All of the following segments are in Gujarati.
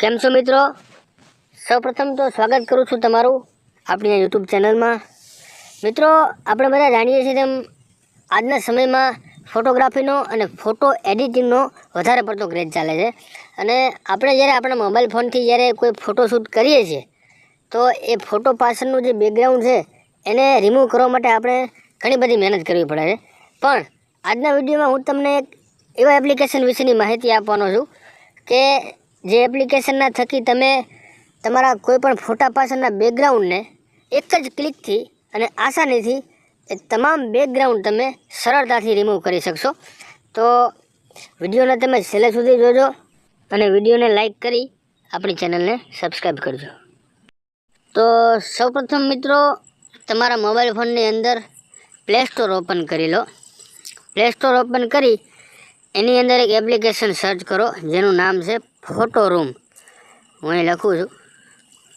કેમ છો મિત્રો? સૌપ્રથમ તો સ્વાગત કરું છું તમારું આપણી યુટ્યુબ ચેનલમાં. મિત્રો, આપણે બધા જાણીએ છીએ તેમ આજના સમયમાં ફોટોગ્રાફીનો અને ફોટો એડિટિંગનો વધારે પડતો ક્રેઝ ચાલે છે. અને આપણે જ્યારે આપણા મોબાઈલ ફોનથી જ્યારે કોઈ ફોટોશૂટ કરીએ છીએ, તો એ ફોટો પાછળનું જે બેકગ્રાઉન્ડ છે, એને રિમૂવ કરવા માટે આપણે ઘણી બધી મહેનત કરવી પડે છે. પણ આજના વિડીયોમાં હું તમને એક એવા એપ્લિકેશન વિશેની માહિતી આપવાનો છું કે જે એપ્લિકેશનના થકી તમે તમારા કોઈપણ ફોટા પાછળના બેકગ્રાઉન્ડને એક જ ક્લિકથી અને આસાનીથી એ તમામ બેકગ્રાઉન્ડ તમે સરળતાથી રિમૂવ કરી શકશો. તો વિડીયોને તમે છેલ્લે સુધી જોજો અને વિડીયોને લાઈક કરી આપણી ચેનલને સબસ્ક્રાઈબ કરજો. તો સૌપ્રથમ મિત્રો, તમારા મોબાઈલ ફોનની અંદર પ્લે સ્ટોર ઓપન કરી લો. પ્લે સ્ટોર ઓપન કરી એની અંદર એક એપ્લિકેશન સર્ચ કરો, જેનું નામ છે ફોટો રૂમ હું અહીં લખું છું.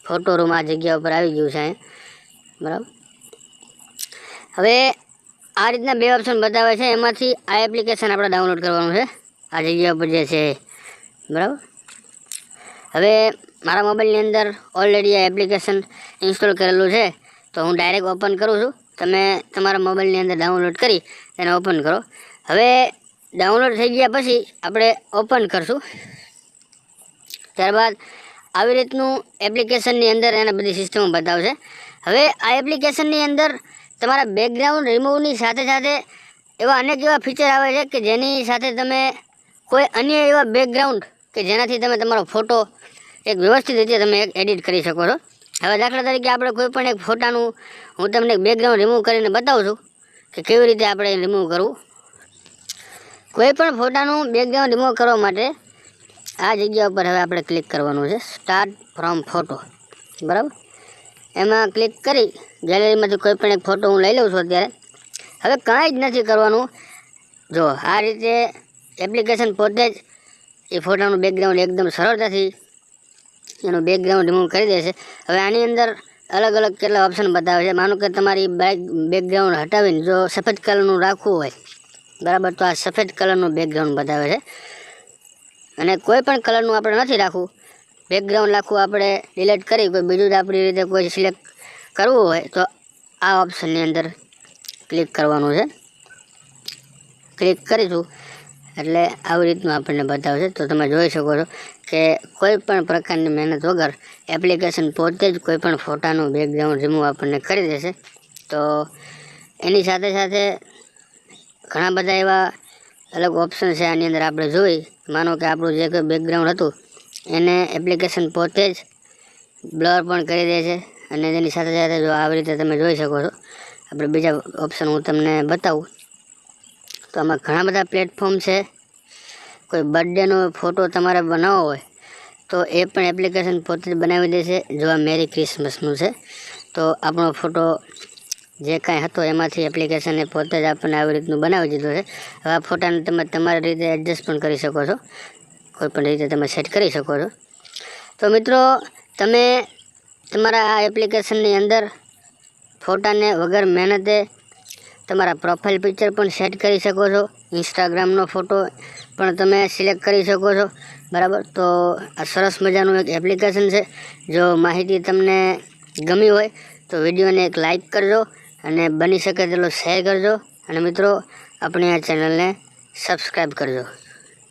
ફોટો રૂમ આ જગ્યા ઉપર આવી ગયું છે અહીં. બરાબર? હવે આ રીતના બે ઓપ્શન બતાવે છે. એમાંથી આ એપ્લિકેશન આપણે ડાઉનલોડ કરવાનું છે. આ જગ્યા ઉપર જે છે. બરાબર? હવે મારા મોબાઈલની અંદર ઓલરેડી આ એપ્લિકેશન ઇન્સ્ટોલ કરેલું છે. તો હું ડાયરેક્ટ ઓપન કરું છું. તમે તમારા મોબાઈલની અંદર ડાઉનલોડ કરી એને ઓપન કરો. હવે ડાઉનલોડ થઈ ગયા પછી આપણે ઓપન કરશું. ત્યારબાદ આવી રીતનું એપ્લિકેશનની અંદર એને બધી સિસ્ટમો બતાવશે. હવે આ એપ્લિકેશનની અંદર તમારા બેકગ્રાઉન્ડ રિમૂવની સાથે સાથે એવા અનેક એવા ફીચર આવે છે કે જેની સાથે તમે કોઈ અન્ય એવા બેકગ્રાઉન્ડ કે જેનાથી તમે તમારો ફોટો એક વ્યવસ્થિત રીતે તમે એડિટ કરી શકો છો. હવે દાખલા તરીકે આપણે કોઈ પણ એક ફોટાનું હું તમને બેકગ્રાઉન્ડ રિમૂવ કરીને બતાવું છું કે કેવી રીતે આપણે રિમૂવ કરવું. કોઈ પણ ફોટાનું બેકગ્રાઉન્ડ રિમૂવ કરવા માટે આ જગ્યા ઉપર હવે આપણે ક્લિક કરવાનું છે. સ્ટાર્ટ ફ્રોમ ફોટો બરાબર? એમાં ક્લિક કરી ગેલેરીમાંથી કોઈ પણ એક ફોટો હું લઈ લઉં છું અત્યારે. હવે કાંઈ જ નથી કરવાનું. જો, આ રીતે એપ્લિકેશન પોતે જ એ ફોટાનું બેકગ્રાઉન્ડ એકદમ સરળતાથી એનું બેકગ્રાઉન્ડ રિમૂવ કરી દેશે હવે આની અંદર અલગ અલગ કેટલા ઓપ્શન બતાવે છે? માનો કે તમારી બેક બેકગ્રાઉન્ડ હટાવીને જો સફેદ કલરનું રાખવું હોય બરાબર, તો આ સફેદ કલરનું બેકગ્રાઉન્ડ બતાવે છે. અને કોઈ પણ કલરનું આપણે નથી રાખવું. બેકગ્રાઉન્ડ રાખવું આપણે ડિલેટ કરી, કોઈ બીજું આપણી રીતે કોઈ સિલેક્ટ કરવું હોય, તો આ ઓપ્શનની અંદર ક્લિક કરવાનું છે. ક્લિક કરીશું. એટલે આવી રીતનું આપણને બતાવશે. તો તમે જોઈ શકો છો કે કોઈ પણ પ્રકારની મહેનત વગર એપ્લિકેશન પોતે જ કોઈ પણ ફોટાનું બેકગ્રાઉન્ડ રિમૂવ આપણને કરી દેશે. તો એની સાથે સાથે ઘણા બધા એવા અલગ ઓપ્શન છે આની અંદર આપણે જોઈ. માનો કે આપણું જે કોઈ બેકગ્રાઉન્ડ હતું, એને એપ્લિકેશન પોતે જ બ્લર પણ કરી દે છે અને તેની સાથે સાથે જો આવી રીતે તમે જોઈ શકો છો, આપણે બીજા ઓપ્શન હું તમને બતાવું. તો આમાં ઘણા બધા પ્લેટફોર્મ છે. કોઈ બર્થડેનો ફોટો તમારે બનાવવો હોય, તો એ પણ એપ્લિકેશન પોતે જ બનાવી દેશે જો આ મેરી ક્રિસમસનું છે, તો આપણો ફોટો જે કાંઈ હતો એમાંથી એપ્લિકેશને પોતે જ આપણને આવી રીતનું બનાવી દીધું છે. હવે આ ફોટાને તમે તમારી રીતે એડજસ્ટ પણ કરી શકો છો. કોઈપણ રીતે તમે સેટ કરી શકો છો. તો મિત્રો, તમે તમારા આ એપ્લિકેશનની અંદર ફોટાને વગર મહેનતે તમારા પ્રોફાઇલ પિક્ચર પણ સેટ કરી શકો છો. ઇન્સ્ટાગ્રામનો ફોટો પણ તમે સિલેક્ટ કરી શકો છો. બરાબર? તો આ સરસ મજાનું એક એપ્લિકેશન છે. જો માહિતી તમને ગમી હોય તો વિડીયોને એક લાઈક કરજો. અને બની શકે તેટલો શેર કરજો. અને મિત્રો આપણી આ ચેનલને સબસ્ક્રાઈબ કરજો.